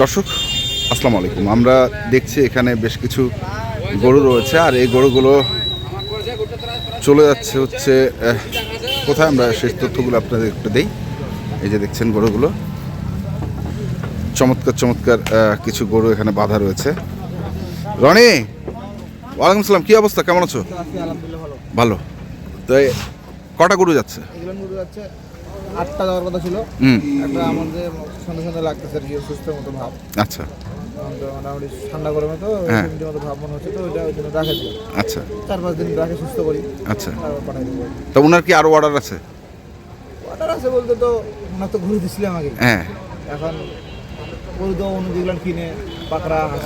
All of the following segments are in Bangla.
দর্শক আসসালামু আলাইকুম। আমরা দেখছি এখানে বেশ কিছু গরু রয়েছে আর এই গরুগুলো চলে যাচ্ছে হচ্ছে কোথায়? আমরা শেষ তথ্যগুলো আপনাদের একটু দেই। এই যে দেখছেন গরুগুলো। চমৎকার চমৎকার কিছু গরু এখানে বাঁধা রয়েছে। রনি ওয়ালাইকুম আসসালাম। কি অবস্থা? কেমন আছো? ভালো। তো কটা গরু যাচ্ছে আটটা যাওয়ার কথা ছিল। একটা আমাদের সন্ধ্যে সন্ধ্যে লাগতেছে আর কি সুস্থ মতো ভাব। আচ্ছা। মোটামুটি ঠান্ডা গরমে তো হ্যাঁ। মতো ভাব মনে হচ্ছে তো ওইটা ওই জন্য রাখে আচ্ছা। চার পাঁচ দিন রাখে সুস্থ করি। আচ্ছা। পাঠাই দেবো। তো ওনার কি আরও অর্ডার আছে? অর্ডার আছে বলতে তো ওনার তো ঘুরে দিছিলাম আগে। হ্যাঁ। এখন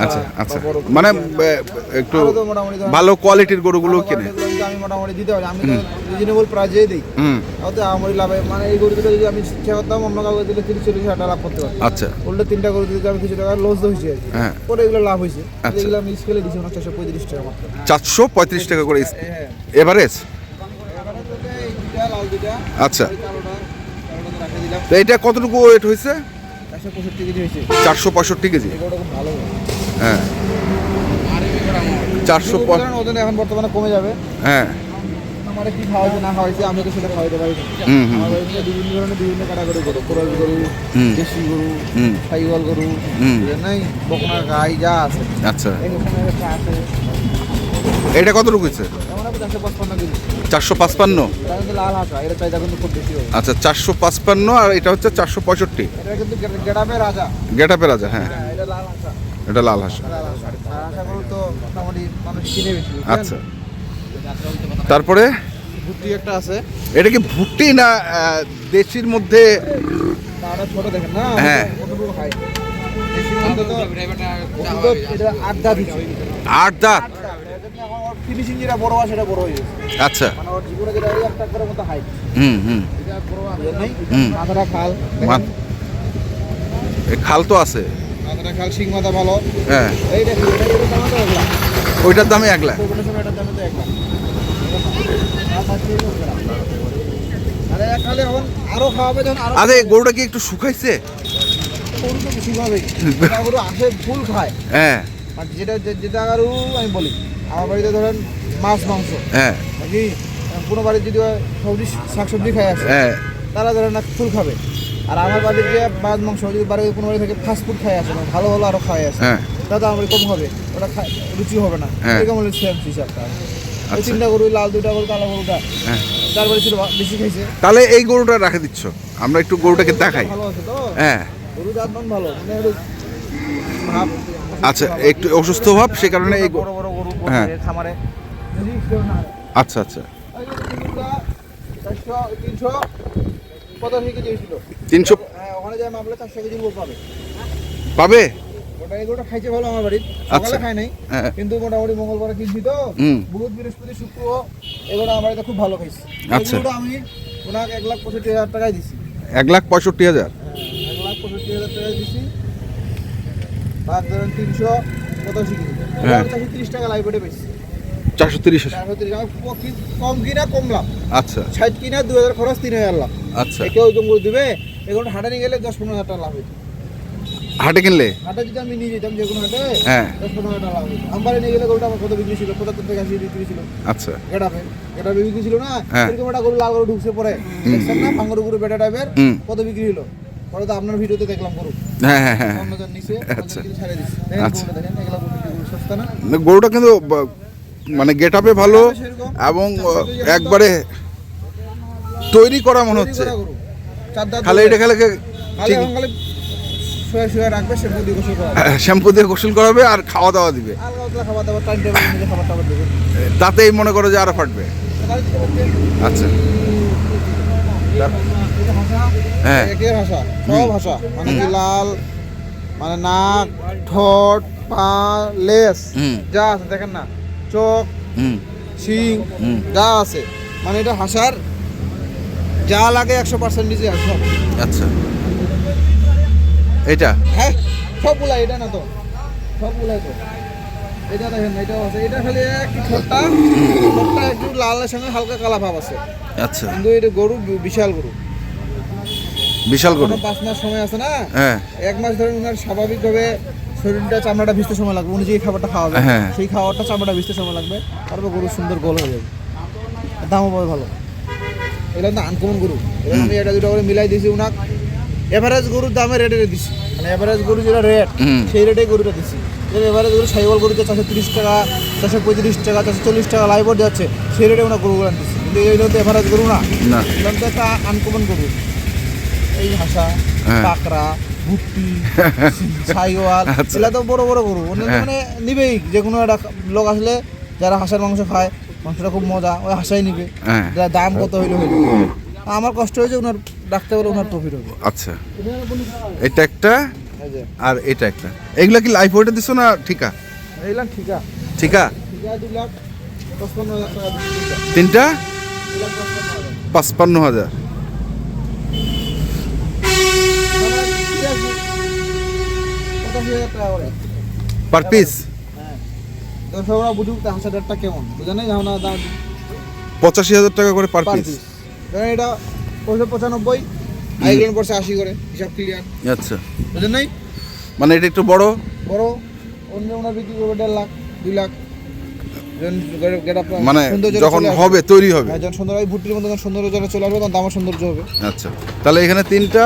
আচ্ছা আচ্ছা। মানে একটু ভালো কোয়ালিটির গরুগুলো কিনে। আমি মোটামুটি দিতে পারি আমি রিজনেবল প্রাইজেই দিই। হুম। তাতে আমার লাভে। মানে এই গরুগুলো যদি আমি শিক্ষা করতাম অন্য কাউকে দিলে তিরিশ চল্লিশ হাজার টাকা লাভ করতে পারতাম। আচ্ছা। উল্টো তিনটা গরু দিতে আমি কিছু টাকা লস হয়েছে হ্যাঁ। পরে এগুলো লাভ হয়েছে। আচ্ছা। এগুলো আমি স্কেলে দিচ্ছি ওনার চারশো পঁয়ত্রিশ টাকা মাত্র। চারশো পঁয়ত্রিশ টাকা করে হ্যাঁ এভারেজ লাল দুইটা। আচ্ছা। এটা কতটুকু ওয়েট হয়েছে? চারশো পঁয়ষট্টি কেজি হ্যাঁ। চারশো ওজন এখন বর্তমানে কমে যাবে। হ্যাঁ। আমার কি খাওয়াইছে না খাওয়াইছে আমি তো সেটা খাওয়াইতে পারি। আমার বাড়িতে বিভিন্ন ধরনের বিভিন্ন ক্যাটাগরি গরু কোরাল গরু দেশি গরু হুম। গরু নাই বকনা গাই যা আছে। আচ্ছা। এখানে একটা আছে। এটা কতটুকু হয়েছে? চারশো পঁচপান্ন। আচ্ছা চারশো পাঁচপান্ন আর এটা হচ্ছে চারশো পঁয়ষট্টি। এটা কিন্তু গে- গেটাপে রাজা হ্যাঁ। এটা লাল হাঁসা। আচ্ছা। তারপরে? ভুট্টি একটা আছে এটা কি ভুট্টি না দেশির মধ্যে? ছোট দেখেন না হ্যাঁ। কতটুকু খায় দেশির মধ্যে তো ওষুধ তো এটা আড্ডা আট দাঁত? ফিনিশিং যেটা বড় হয় সেটা বড় হয়ে আচ্ছা। মানে ওর জীবনে যেটা ওই একটা করে মতো হাইট হুম হুম। এটা বড় আছে নাই। মাথাটা খাল। তো আছে। মাথাটা খাল শিং মাথা ভালো। হ্যাঁ। দাম এক লাখ। ওইটার দামে এক তো লাখ। আর গরুটা কি একটু শুকাইছে? গরু তো বেশি গরু আসে ফুল খায়। হ্যাঁ। আর যেটা যে- যেটা গরু আমি বলি। আমার বাড়িতে ধরেন মাছ মাংস। হ্যাঁ। নাকি কোনো বাড়ির যদি সবজি শাকসবজি খায় আসে হ্যাঁ। তারা ধরেন না ফুল খাবে। আর আমার বাড়ির যে মাছ মাংস যদি বাড়িতে কোনো বাড়ি থেকে ফাস্ট ফুড খাই আসে মানে ভালো ভালো আরও খাই আসে হ্যাঁ। তাহলে আমার কম হবে। ওটা রুচি হবে না। হ্যাঁ। এরকম হলে সেম হিসাবটা ওই আচ্ছা। তিনটা গরু লাল দুটা গরু কালো গরুটা হ্যাঁ। বাড়ি ছিল বেশি খাইছে। তাহলে এই গরুটা রাখে দিচ্ছ। আমরা একটু গরুটাকে দেখাই। ভালো আছে তো? হ্যাঁ। গরু মান ভালো। মানে ভাব আচ্ছা একটু অসুস্থ ভাব সে কারণে এই বড় বড় গরু হ্যাঁ। খামারে। আচ্ছা আচ্ছা তিনশো কেজি হ্যাঁ ওখানে যায় চারশো উপর পাবে পাবে ওটা খাইছে ভালো আমার বাড়ির। সকালে খাই নাই কিন্তু মোটামুটি মঙ্গলবার কিনছি তো। বুধ বৃহস্পতি শুক্র এগুলো আমার খুব ভালো খাইছি আচ্ছা। আমি ওনাকে এক লাখ পঁয়ষট্টি হাজার টাকায় দিছি এক লাখ পঁয়ষট্টি হাজার এক লাখ পঁয়ষট্টি হাজার টাকায় দিছি তার ধরেন তিনশো পঁচাশি কেজি। হ্যাঁ। তিরিশ টাকা লাইভ ওটে পেয়েছি চারশো তিরিশ কম কিনা কম লাভ। আচ্ছা। ষাট কিনা দু হাজার খরচ তিন হাজার লাভ। আচ্ছা। কেউ ওই করে দিবে এগুলো হাটে নিয়ে গেলে দশ পনেরো হাজার টাকা লাভ হইতো। হাটে কিনলে? হাটে যদি আমি নিয়ে যেতাম যে কোনো হাটে হ্যাঁ। দশ পনেরো হাজার টাকা লাভ হইতো। আমার নিয়ে গেলে গরুটা আমার কত বিক্রি ছিল? পঁচাত্তর থেকে আশি বিক্রি ছিল। আচ্ছা। গেটাপে গেটাপে বিক্রি ছিল না? হ্যাঁ। এরকম একটা গরু লাল গরু ঢুকছে পরে। দেখছেন না? ভাঙ্গর গরু বেটা টাইপের। কত বিক্রি হলো পরে তো আপনার ভিডিওতে দেখলাম গরু হ্যাঁ হ্যাঁ হ্যাঁ নিচে আচ্ছা। আচ্ছা। গরুটা সস্তা না কিন্তু মানে গেট আপে ভালো এবং একবারে তৈরি করা মনে হচ্ছে খালি এটা খেলে শ্যাম্পু দিয়ে গোসল করাবে আর খাওয়া দাওয়া দিবে তাতেই মনে করো যে আরও ফাটবে। আচ্ছা হ্যাঁ। হাসা সব হাসা মানে কি লাল মানে নাক ঠোঁট পা লেস যা আছে দেখেন না। চোখ শিং যা আছে। মানে এটা হাসার যা লাগে একশো পার্সেন্ট নিচে আছে সব। আচ্ছা। এটা? হ্যাঁ সবগুলাই এটা না তো? সবগুলাই তো। এটা দেখেন না এটাও আছে। এটা খালি একটু ঠোঁটটা। ঠোঁটটা একটু লালের সঙ্গে হালকা কালা ভাব আছে। আচ্ছা। কিন্তু এটা গরু বিশাল গরু। বিশাল গরু। পাঁচ মাস সময় আছে না? হ্যাঁ। এক মাস ধরে উনার স্বাভাবিকভাবে শরীরটা চামড়াটা ভিজতে সময় লাগবে। উনি যে খাবারটা খাওয়াবে হ্যাঁ। সেই খাবারটা চামড়াটা ভিজতে সময় লাগবে। তারপর গরু সুন্দর গোল হয়ে যাবে। দামও পাবে ভালো। এগুলো তো আনকমন গরু। এবার আমি এটা দুটো করে মিলাই দিয়েছি উনাক। এভারেজ গরুর দামে রেটে দিচ্ছি মানে এভারেজ গরু যেটা রেট সেই রেটে গরুটা দিচ্ছি এভারেজ গরু সাইবল গরুতে চারশো তিরিশ টাকা চারশো পঁয়ত্রিশ টাকা চারশো চল্লিশ টাকা লাইভ যাচ্ছে সেই রেটে ওনার গরুগুলো দিচ্ছি কিন্তু এইগুলো তো এভারেজ গরু না। না। তো একটা আনকমন গরু। এই হাসা হ্যাঁ। কাকড়া ভুট্টি ছাইওয়াল আচ্ছা। এগুলো তো বড় বড় গরু। অন্য হ্যাঁ। মানে নিবেই। যে কোনো একটা লোক আসলে যারা হাঁসের মাংস খায় মাংসটা খুব মজা ওই হাঁসাই নিবে। হ্যাঁ। দাম কত হইল হইল। আমার কষ্ট হয়েছে ওনার ডাকতে পারলে ওনার প্রফিট হবে। আচ্ছা। এটা একটা আর এটা একটা। এগুলা কি লাইফ ওয়েটে দিছো না ঠিকা? এইলাম ঠিক। ঠিকা? ঠিক আছে দুই লাখ পঁচপান্ন হাজার টাকা দিচ্ছি, ঠিক আছে। তিনটা দুই লাখ পঁচপান্ন হাজার। পাঁচপান্ন হাজার মানে ঠিক আছে। পঁচাশি হাজার টাকা করে। পার পিস হ্যাঁ। বুঝুক হাঁসের কেমন। বুঝে নেই যেমন দাম পঁচাশি হাজার টাকা করে পার পিস পিস এটা পড়ছে পঁচানব্বই আইগুলো পড়ছে আশি করে হিসাব ক্লিয়ার আচ্ছা। বুঝলেন নাই? মানে এটা একটু বড়? বড়। অন্য ওনার বিক্রি করবে দেড় লাখ দুই লাখ। মানে যখন হবে তৈরি হবে। হ্যাঁ, যখন সুন্দর হয় ভুট্টির যখন যখন চলে আসবে তখন দামও সৌন্দর্য হবে। আচ্ছা। তাহলে এখানে তিনটা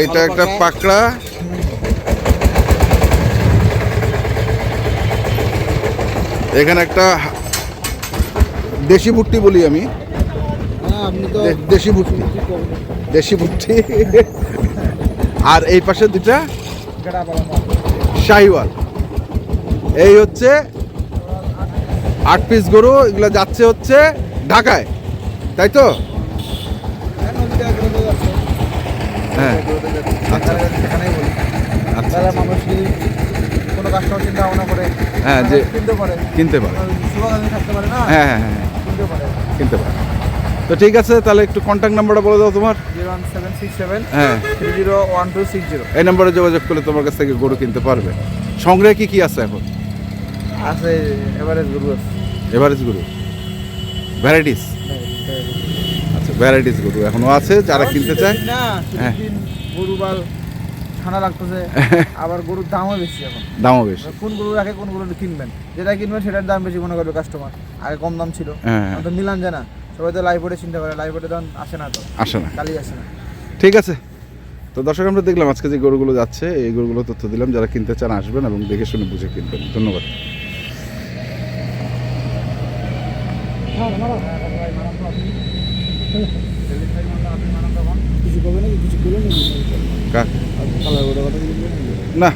এইটা একটা পাকড়া। এখানে একটা দেশি ভুট্টি বলি আমি। হ্যাঁ দেশি ভুট্টি। দেশি ভুট্টি আর এই পাশে দুটা শাহিওয়াল। এই হচ্ছে আট পিস গরু এগুলো যাচ্ছে হচ্ছে ঢাকায় তাই তো? হ্যাঁ। হ্যাঁ। বলি। আচ্ছা কাস্টমার চিন্তা ভাবনা করে। হ্যাঁ, যে- কিনতে পারে। কিনতে পারে। শুভাকাঙ্ক্ষী থাকতে পারে না? হ্যাঁ হ্যাঁ হ্যাঁ কিনতে পারে। কিনতে পারে। তো ঠিক আছে তাহলে একটু কন্ট্যাক্ট নাম্বারটা বলে দাও তোমার। হ্যাঁ। এই নম্বরে যোগাযোগ করলে তোমার কাছ থেকে গরু কিনতে পারবে। সংগ্রহে কি কি আছে এখন? আছে এভারেজ গরু আছে। এভারেজ গরু। ভ্যারাইটিস আচ্ছা ভ্যারাইটিস গরু এখনও আছে যারা কিনতে চায়। হ্যাঁ। গরু ঠান্ডা লাগতেছে আবার গরুর দামও বেশি এখন। দামও বেশি। কোন গরু রাখে কোন গরু কিনবেন? যেটা কিনবেন সেটার দাম বেশি মনে করবে কাস্টমার আগে কম দাম ছিল। হ্যাঁ। তো মিলান যায় না। সবাই তো লাইভ বোর্ডে চিন্তা করে লাইভ বোর্ডে তখন আসে না তো। আসে না। কালি আসে না। ঠিক আছে। তো দর্শক আমরা দেখলাম আজকে যে গরুগুলো যাচ্ছে এই গরুগুলো তথ্য দিলাম। যারা কিনতে চান আসবেন এবং দেখে শুনে বুঝে কিনবেন। ধন্যবাদ। কিছু করবে নাকি কিছু করবে নাকি? না।